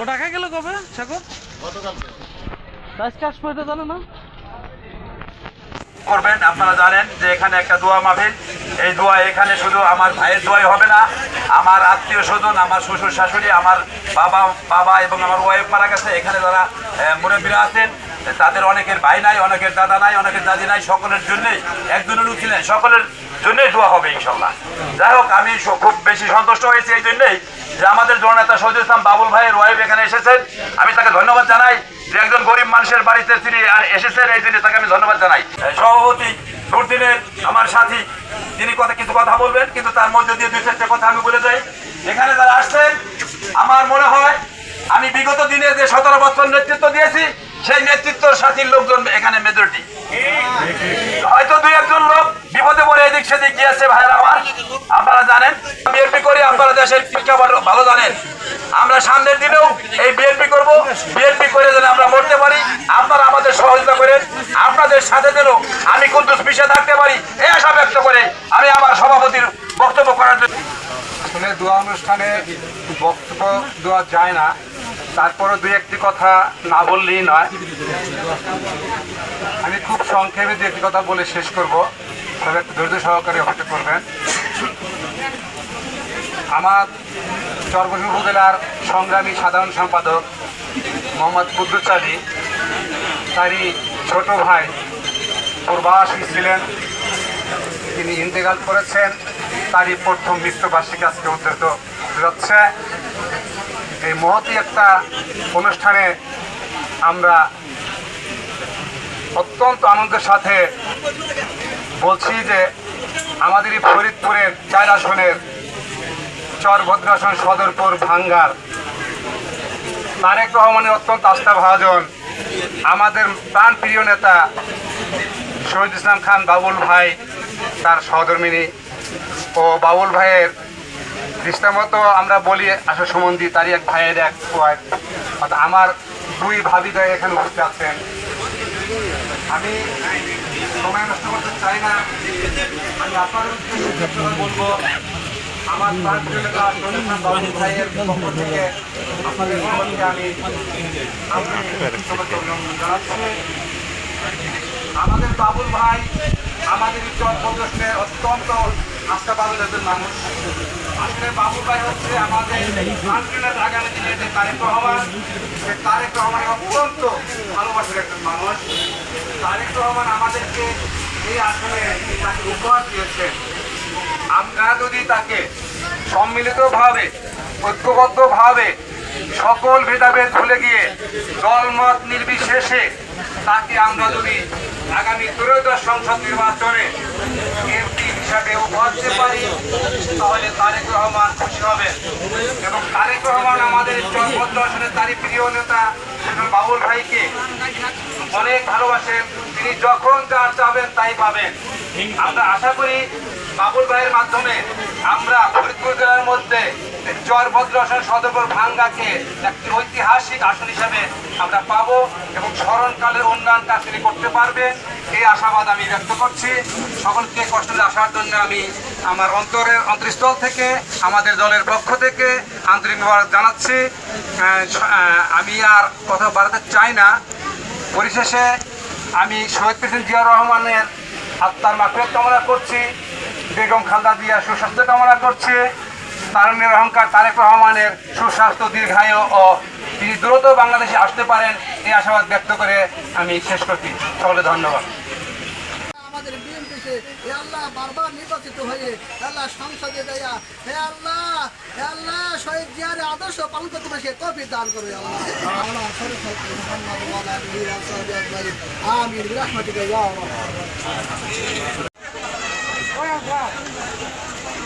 ও টাকা গেল কবে, সাগর? আসব এটা জানো না? করবেন, আপনারা জানেন যে এখানে একটা দোয়া মাহফিল। এই দোয়া এখানে শুধু আমার ভাইয়ের দোয়াই হবে না, আমার আত্মীয় স্বজন, আমার শ্বশুর শাশুড়ি, আমার বাবা বাবা এবং আমার ওয়াইফ মারা গেছে। এখানে যারা মুরব্বীরা আছেন তাদের অনেকের ভাই নাই, অনেকের দাদা নাই, অনেকের দাদি নাই, সকলের জন্যই, একজনের নাই, সকলের জন্যই দোয়া হবে ইনশাল্লাহ যাই হোক, আমি খুব বেশি সন্তুষ্ট হয়েছি এই জন্যই। যে আমাদের জননেতা শহীদ ইসলাম বাবুল ভাইয়ের ওয়াইফ এখানে এসেছেন, আমি তাকে ধন্যবাদ জানাই যে একজন গরিব মানুষের বাড়িতে তিনি আর এসেছেন, এই জন্য তাকে আমি ধন্যবাদ জানাই। সভাপতি দুর্দিনের আমার সাথী, তিনি কথা কিছু কথা বলবেন, কিন্তু তার মধ্যে দিয়ে দুই চারটে কথা আমি বলে যাই এখানে যারা আসছেন, আমার মনে হয় আমি বিগত দিনে যে সতেরো বছর নেতৃত্ব দিয়েছি, সেই নেতৃত্ব সাথীর লোকজন এখানে মেজরিটি হয়তো দুই একজন লোক বিপদে পড়ে এদিক সেদিক গিয়েছে ভাইরা আমার আপনারা জানেন বিএনপি করি আপনারা দেশের শিক্ষা ভালো- জানেন। আমরা সামনের দিনেও এই বিএনপি করব। বিএনপি করে যেন আমরা মরতে পারি। আপনারা আমাদের সহযোগিতা করেন। আপনাদের সাথে যেন আমি কুদ্দুস পিছিয়ে থাকতে পারি। এই আশা ব্যক্ত করে আমি আমার সভাপতির বক্তব্য করার জন্য আসলে দোয়া অনুষ্ঠানে বক্তব্য দেওয়া যায় না। তারপরে দুই একটি কথা না বললেই নয়। আমি খুব সংক্ষেপে দু একটি কথা বলে শেষ করব। তবে একটু ধৈর্য সহকারে হতে করবেন। আমার চরবসী উপজেলার সংগ্রামী সাধারণ সম্পাদক মোহাম্মদ কুদ্দুস আলী, তারই ছোট ভাই প্রবাসী ছিলেন, তিনি ইন্তেকাল করেছেন, তারই প্রথম মৃত্যুবার্ষিকী আজকে উদ্যত যাচ্ছে এই মহতি একটা অনুষ্ঠানে আমরা অত্যন্ত আনন্দের সাথে বলছি যে আমাদের এই ফরিদপুরের চার আসনের চরভদ্রাসন সদরপুর ভাঙ্গার। তারেক রহমানের অত্যন্ত আস্থাভাজন আমাদের প্রাণ প্রিয় নেতা শহীদ ইসলাম খান বাবুল ভাই, তার সহধর্মিনী ও বাবুল ভাইয়ের দৃষ্টামতো আমরা বলি, আসলে সুমন্দি তারই এক ভাইয়ের এক অর্থাৎ আমার দুই ভাবি ভাই এখানে উপস্থিত আছেন। আমি সময় নষ্ট করতে চাই না। আমি আপনাদের বলব আমাদের বাবুল ভাই, আমাদের চর প্রদর্শনে অত্যন্ত আস্থাবাদী একজন মানুষ। আসলে বাবুল ভাই হচ্ছে আমাদের আন্দোলনের আগামী দিনে যে তারেক রহমান, সে তারেক রহমানের অত্যন্ত ভালোবাসার একজন মানুষ। তারেক রহমান আমাদেরকে এই আসলে তাকে উপহার দিয়েছেন। আমরা যদি তাকে সম্মিলিতভাবে, ঐক্যবদ্ধভাবে সকল ভেদাভেদ ভুলে গিয়ে দলমত নির্বিশেষে তাকে আমরা যদি আগামী ত্রয়োদশ সংসদ নির্বাচনে পারি, তাহলে তারেক রহমান খুশি হবেন এবং তারেক রহমান আমাদের চরপদ্র আসলে তারই প্রিয় নেতা বাবুল ভাইকে অনেক ভালোবাসেন। তিনি যখন যা চাবেন তাই পাবেন। আমরা আশা করি বাবুল ভাইয়ের মাধ্যমে আমরা ফরিদপুর জেলার মধ্যে চরভদ্র আসন সদরপুর ভাঙ্গাকে একটি ঐতিহাসিক আসন হিসাবে আমরা পাবো এবং স্মরণকালের উন্নয়ন কাজ তিনি করতে পারবেন। এই আশাবাদ আমি ব্যক্ত করছি। সকলকে কষ্ট আসার জন্য আমি আমার অন্তরের অন্তরস্থল থেকে, আমাদের দলের পক্ষ থেকে আন্তরিক জানাচ্ছি। আমি আর কথা বাড়াতে চাই না। পরিশেষে আমি শহীদ প্রেসিডেন্ট জিয়া রহমানের আত্মার মাফিয়ত কামনা করছি। বেগম খালদা জিয়া সুস্বাস্থ্য কামনা করছি। তারুণের অহংকার তারেক রহমানের সুস্বাস্থ্য, দীর্ঘায়ু ও তিনি দ্রুত বাংলাদেশে আসতে পারেন এই আশাবাদ ব্যক্ত করে আমি শেষ করছি। সকলে ধন্যবাদ। আমাদের আল্লাহ বারবার হয়ে আল্লাহ হে আল্লাহ আদর্শ পালন করতে দান করবে আল্লাহ। আল্লাহ